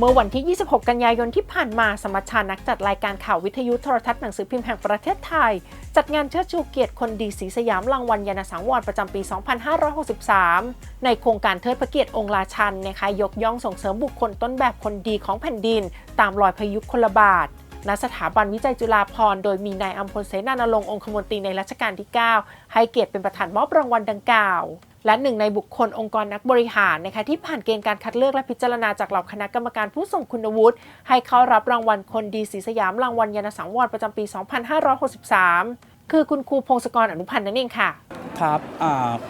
เมื่อวันที่ 26 กันยายนที่ผ่านมา สมัชชานักจัดรายการข่าววิทยุโทรทัศน์หนังสือพิมพ์แห่งประเทศไทย จัดงานเชิดชูเกียรติคนดีศรีสยามรางวัลยานสังวรประจำปี 2563 ในโครงการเทิดพระเกียรติองค์ราชันนะคะยกย่องส่งเสริมบุคคลต้นแบบคนดีของแผ่นดิน ตามรอยพยุคลบาท ณสถาบันวิจัยจุฬาภรณ์โดยมีนายอัมพลเสนานรงค์องคมนตรีในรัชกาลที่ 9 ให้เกียรติเป็นประธานมอบรางวัลดังกล่าว และหนึ่งในบุคคลองค์กรนักบริหารนะคะที่ผ่านเกณฑ์การคัดเลือกและพิจารณาจากเหล่าคณะกรรมการผู้ทรงคุณวุฒิให้เข้ารับรางวัลคนดีศรีสยามรางวัลยานสังวรประจำปี 2563 คือคุณครูพงศกรอนุพันธ์นั่นเองค่ะครับ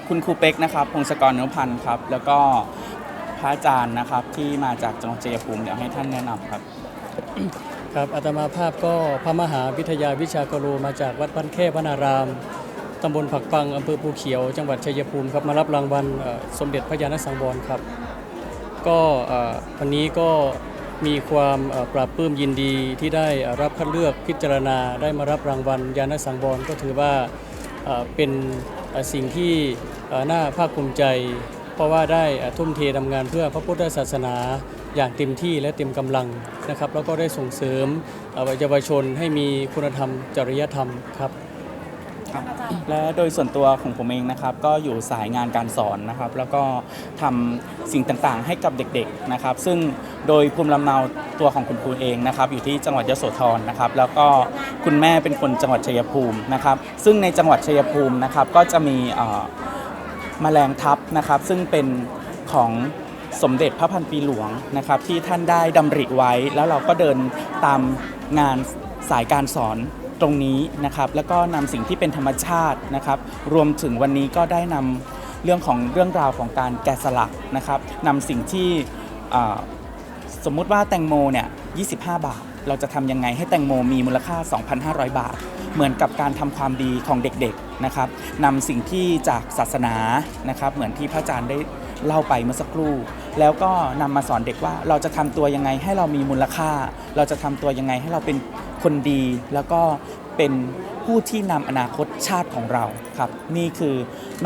คุณครูเป็กนะครับพงศกรอนุพันธ์ครับแล้วก็พระอาจารย์นะครับที่มาจากจังหวัดชัยภูมิเดี๋ยวให้ท่านแนะนำครับ ครับอาตมาภาพก็พระมหาวิทยาวิชากรูมาจากวัดบ้านแค่วนารามตำบลผักปังอำเภอภูเขียว จังหวัดชัยภูมิครับมารับรางวัลสมเด็จพระยาณสังวรครับ ก็วันนี้ก็มีความปราบปลื้มยินดีที่ได้รับคัดเลือกพิจารณาได้มารับรางวัลยาณสังวรก็ถือว่าเป็นสิ่งที่น่าภาคภูมิใจ เพราะว่าได้ทุ่มเททำงานเพื่อพระพุทธศาสนา อย่างเต็มที่และเต็มกำลังนะครับแล้วก็ได้ส่งเสริมเอ่อเยาวชนให้มีคุณธรรมจริยธรรมครับครับและโดยส่วนตัวของผมเองนะครับ ก็อยู่สายงานการสอนนะครับ แล้วก็ทำสิ่งต่างๆ ให้กับเด็กๆนะครับ ซึ่งโดยภูมิลำเนาตัวของคุณครูเองนะครับ อยู่ที่จังหวัดยโสธรนะครับ แล้วก็คุณแม่เป็นคนจังหวัดชัยภูมินะครับ ซึ่งในจังหวัดชัยภูมินะครับ ก็จะมีเอ่อแมลงทับนะครับ ซึ่งเป็นของ สมเด็จพระพันปีหลวงนะครับที่ท่านได้ดำริไว้ แล้วเราก็เดินตามงานสายการสอนตรงนี้นะครับแล้วก็นำสิ่งที่เป็นธรรมชาตินะครับรวมถึงวันนี้ก็ได้นำเรื่องของเรื่องราวของการแกะสลักนะครับนำสิ่งที่สมมุติว่าแตงโมเนี่ย25 บาท เราจะทำยังไงให้แตงโมมีมูลค่า 2,500 บาท เหมือนกับการทำความดีของเด็กๆนะครับนำสิ่งที่จากศาสนานะครับเหมือนที่พระอาจารย์ได้เล่าไปเมื่อสักครู่ แล้วก็นำมาสอนเด็กว่าเราจะทำตัวยังไงให้เรามีมูลค่า เราจะทำตัวยังไงให้เราเป็นคนดี แล้วก็เป็นผู้ที่นำอนาคตชาติของเราครับนี่คือ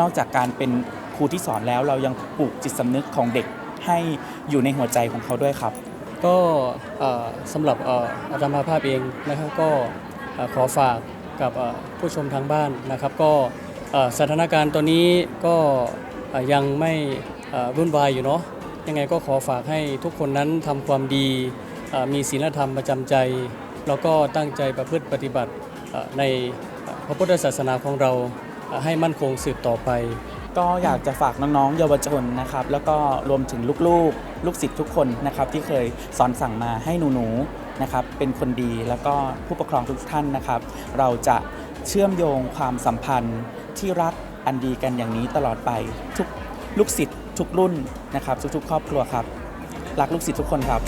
นอกจากการเป็นครูที่สอนแล้วเรายังปลูกจิตสำนึกของเด็กให้อยู่ในหัวใจของเขาด้วยครับ ก็สำหรับอาตมาภาพเองนะครับก็ขอฝากกับผู้ชมทางบ้านนะครับ ก็สถานการณ์ตอนนี้ก็ยังไม่เอ่อรุ่นวายอยู่เนาะ ยังไงก็ขอฝากให้ทุกคนนั้นทำความดี มีศีลธรรมประจำใจ แล้วก็ตั้งใจประพฤติปฏิบัติในพระพุทธศาสนาของเราให้มั่นคงสืบต่อไป ก็อยากจะฝากน้องๆ เยาวชนนะครับ แล้วก็รวมถึงลูกๆ ลูกศิษย์ทุกคนนะครับ ที่เคยสอนสั่งมาให้หนูๆนะครับ เป็นคนดีแล้วก็ผู้ปกครองทุกท่านนะครับ เราจะเชื่อมโยงความสัมพันธ์ที่รักอันดีกันอย่างนี้ตลอดไป ทุกลูกศิษย์ ทุกรุ่นนะครับ ทุก ๆ ครอบครัวครับรักลูกศิษย์ทุกคนครับ